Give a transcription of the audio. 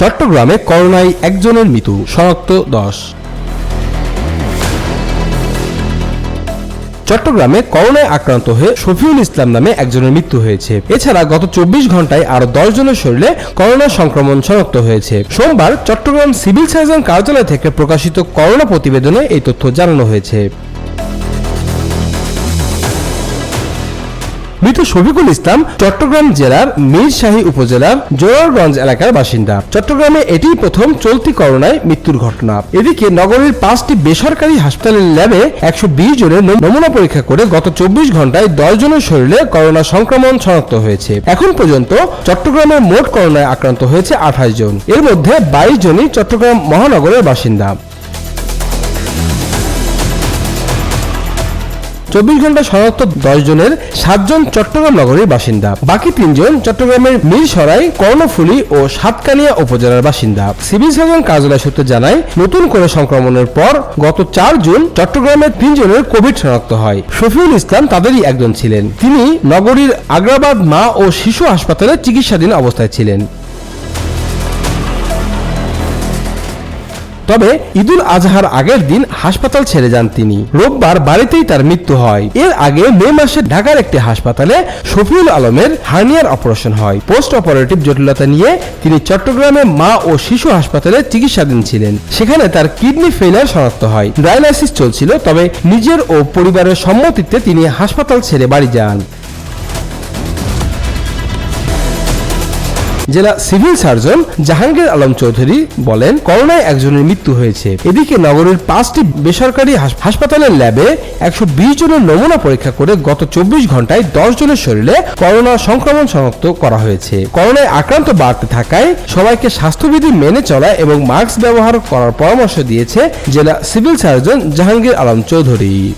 চট্টগ্রামে করোনায় একজনের মৃত্যু, শনাক্ত দশ। চট্টগ্রামে করোনায় আক্রান্ত হয়ে শফিউল ইসলাম নামে একজনের মৃত্যু হয়েছে। এছাড়া গত চব্বিশ ঘন্টায় আরও দশ জনের শরীরে করোনা সংক্রমণ শনাক্ত হয়েছে। সোমবার চট্টগ্রাম সিভিল সার্জন কার্যালয় থেকে প্রকাশিত করোনা প্রতিবেদনে এই তথ্য জানানো হয়েছে। মৃত শফিকুল ইসলাম চট্টগ্রাম জেলার মীরশাহী উপজেলার জোয়ারগঞ্জ এলাকার বাসিন্দা। চট্টগ্রামে এটিই প্রথম চলতি করোনায় মৃত্যুর ঘটনা। এদিকে নগরীর পাঁচটি বেসরকারি হাসপাতালের ল্যাবে একশো বিশ জনের নমুনা পরীক্ষা করে গত চব্বিশ ঘন্টায় দশ জনের শরীরে করোনা সংক্রমণ শনাক্ত হয়েছে। এখন পর্যন্ত চট্টগ্রামে মোট করোনায় আক্রান্ত হয়েছে আঠাশ জন। এর মধ্যে বাইশ জনই চট্টগ্রাম মহানগরের বাসিন্দা। চব্বিশ ঘণ্টা শনাক্ত দশ জনের সাতজন চট্টগ্রাম নগরীর বাসিন্দা। বাকি তিনজন চট্টগ্রামের মিরসরাই, কর্ণফুলী ও সাতকানিয়া উপজেলার বাসিন্দা। সিভিল সার্জন কার্যালয় সূত্রে জানায়, নতুন করে সংক্রমণের পর গত চার জুন চট্টগ্রামের তিনজনের কোভিড শনাক্ত হয়। শফিউল ইসলাম তাদেরই একজন ছিলেন। তিনি নগরীর আগ্রাবাদ মা ও শিশু হাসপাতালে চিকিৎসাধীন অবস্থায় ছিলেন। তবে ঈদুল আজহার আগের দিন হাসপাতাল ছেড়ে যান তিনি। রোববার বাড়িতেই তার মৃত্যু হয়। এর আগে মে মাসে ঢাকার একটি হাসপাতালে শফিউল আলমের হার্নিয়ার অপারেশন হয়। পোস্ট অপারেটিভ জটিলতা নিয়ে তিনি চট্টগ্রামে মা ও শিশু হাসপাতালে চিকিৎসাধীন ছিলেন। সেখানে তার কিডনি ফেলিয়ার শনাক্ত হয়। ডায়ালাইসিস চলছিল, তবে নিজের ও পরিবারের সম্মতিতে তিনি হাসপাতাল ছেড়ে বাড়ি যান। জেলা সিভিল সার্জন জাহাঙ্গীর আলম চৌধুরী বলেন, করোনায় একজনের মৃত্যু হয়েছে। এদিকে নগরের পাঁচটি বেসরকারি হাস- হাসপাতালের ল্যাবে একশো বিশ জনের নমুনা পরীক্ষা করে গত চব্বিশ ঘন্টায় দশ জনের শরীরে করোনা সংক্রমণ শনাক্ত করা হয়েছে। করোনায় আক্রান্ত বাড়তে থাকায় সবাইকে স্বাস্থ্যবিধি মেনে চলা এবং মাস্ক ব্যবহার করার পরামর্শ দিয়েছে জেলা সিভিল সার্জন জাহাঙ্গীর আলম চৌধুরী।